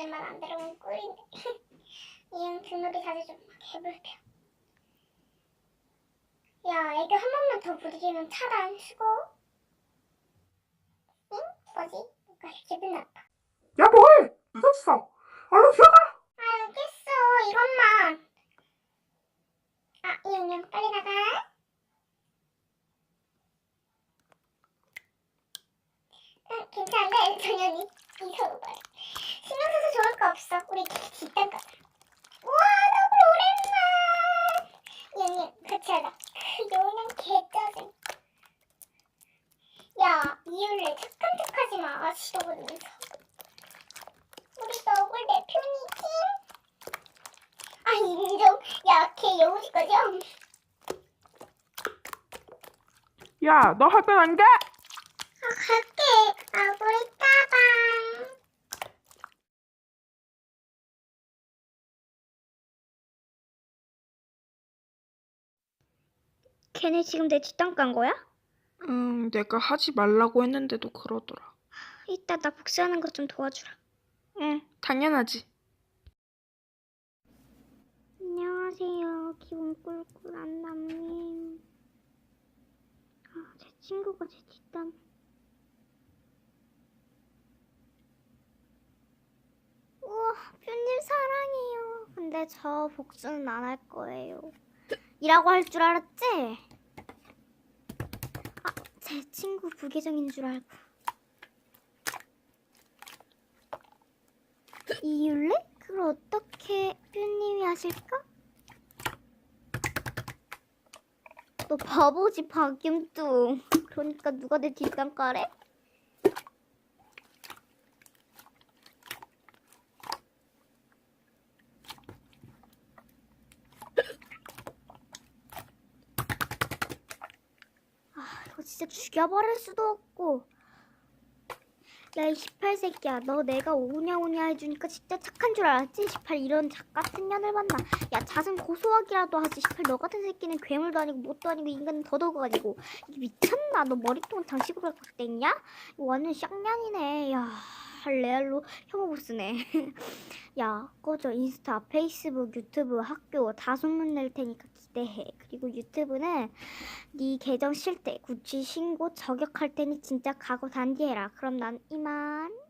이형님 말안 들으면 꿀인데. 이형 등놀이 자주 좀 개불켜. 야, 애교 한 번만 더 부리면 차단 수고. 응? 뭐지? 뭔가 기분 나빠. 야 뭐해? 늦었어. 얼른 들어가. 아, 알겠어. 이것만. 아, 이형님 빨리 나가. 응, 괜찮은데, 정연이. 이거 봐. 신경 써서 좋을 거 없어. 우리 뒷담 가자. 우와, 너무 오랜만. 이형님, 같이 하자. 그 요냥 개짜증. 야, 착한 척하지 마. 시도 보면서. 우리 너굴 내 편이지? 아, 인정. 야, 걔 여우지 거죠? 야 너 학교 안 가? 아, 갈게. 아, 우리 따방. 걔네 지금 내 뒷담 깐 거야? 응 내가 하지 말라고 했는데도 그러더라. 이따 나 복수하는 거좀 도와주라. 응 당연하지. 안녕하세요. 기분 꿀꿀한 남님. 아, 제 친구가 제 뒷담. 우와, 뷰님 사랑해요. 근데 저 복수는 안 할 거예요. 이라고 할 줄 알았지? 친구 부계정인 줄 알고. 이율래? 그걸 어떻게 뷰님이 하실까? 너 바보지 박윤뚱 그러니까 누가 내 뒷담 까래? 진짜 죽여버릴 수도 없고 야, 이 18새끼야. 너 내가 오냐 오냐 해주니까 진짜 착한 줄 알았지? 18 이런 작 같은 년을 만나. 야, 잣은 고소하기라도 하지. 18 너 같은 새끼는 괴물도 아니고 못도 아니고 인간은 더더욱 아니고. 미쳤나? 너 머리통은 장식으로 있냐? 이거 완전 쌍년이네. 야, 레알로 혐오 보스네. 야, 꺼져. 인스타, 페이스북, 유튜브, 학교 다 소문 낼 테니까 기대해. 그리고 유튜브는 네 계정 쉴때 구치 신고 저격할 테니 진짜 각오 단디해라. 그럼 난 이만.